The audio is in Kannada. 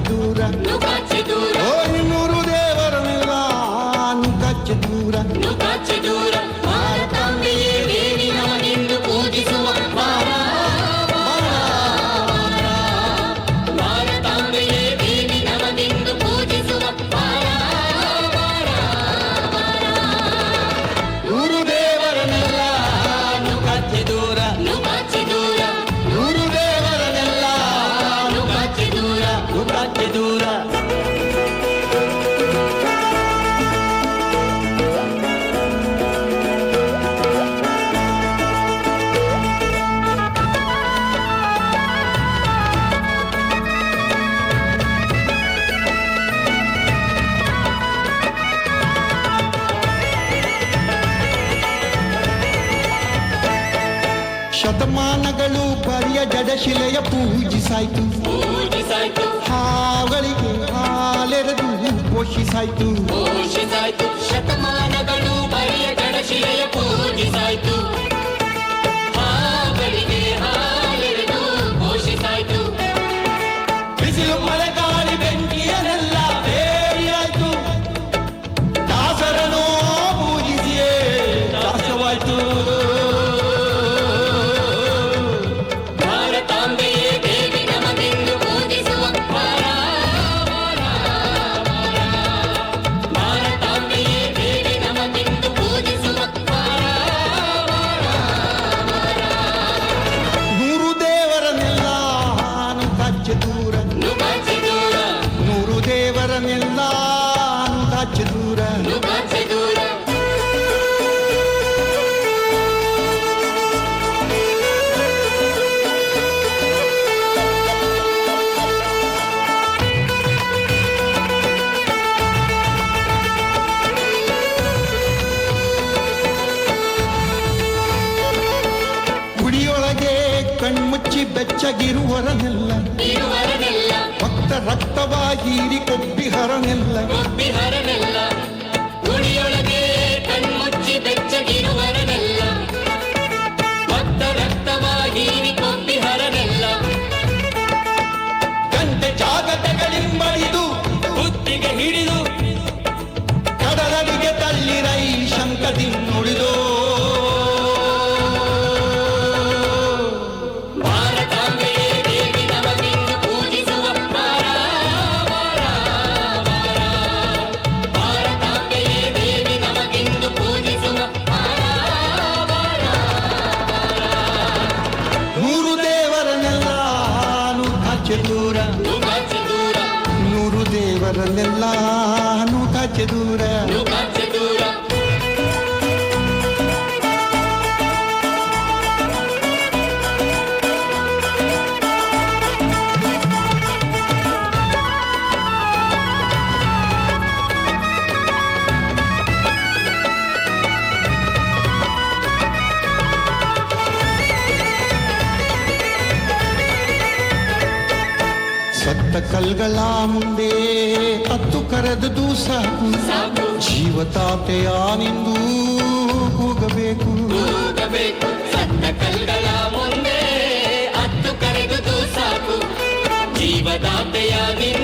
dura. do te... ನುಗ್ಗಚ್ಚೆ ದೂರ ಶತಮಾನಗಳು ಬರಿಯ ಜಡಶಿಲೆಯ ಪೂಜಿಸಾಯ್ತು ಪೂಜಿಸಾಯ್ತು ಹಾಗಳಿಗೆ ಹಾಲೆರೆದು ಪೋಷಿಸಾಯ್ತು. ಪೋಷಿಸಾಯ್ತು. ಶತಮಾನಗಳು ಬರೆಯ ಗಣಶಿಲೆಯ ಪೂಜಿಸಾಯ್ತು ಹಾಗಳಿಗೆ ಹಾಲೆರೆದು ದಾಸವಾಯ್ತು. ಬೆಚ್ಚಗಿರುವರನೆಲ್ಲ ಭಕ್ತ ರಕ್ತವಾಗಿ ಕೊಬ್ಬಿಹರನೆಲ್ಲ. ಗುಡಿಯೊಳಗೆ ಕಣ್ಮುಚ್ಚಿ ಬೆಚ್ಚಗಿರುವರನೆಲ್ಲ ದೂರ ನುಗಾಚೆ ದೂರ ನೂರು ದೇವರನ್ನೆಲ್ಲ ನುಗ್ಗಚ್ಚೆ ದೂರ ನುಗಾಚೆ ದೂರ ಸತ್ತ ಕಲ್ಗಳ ಮುಂದೆ ಹತ್ತು ಕರೆದು ಸಾಕು ಸಾಕು ಜೀವತಾತೆಯ ನಿಂದು ಹೋಗಬೇಕು ಹೋಗಬೇಕು ಸತ್ತ ಕಲ್ಗಳ ಮುಂದೆ ಹತ್ತು ಕರೆದುದು ಸಾಕು ಜೀವದಾತೆಯ ನಿಂದು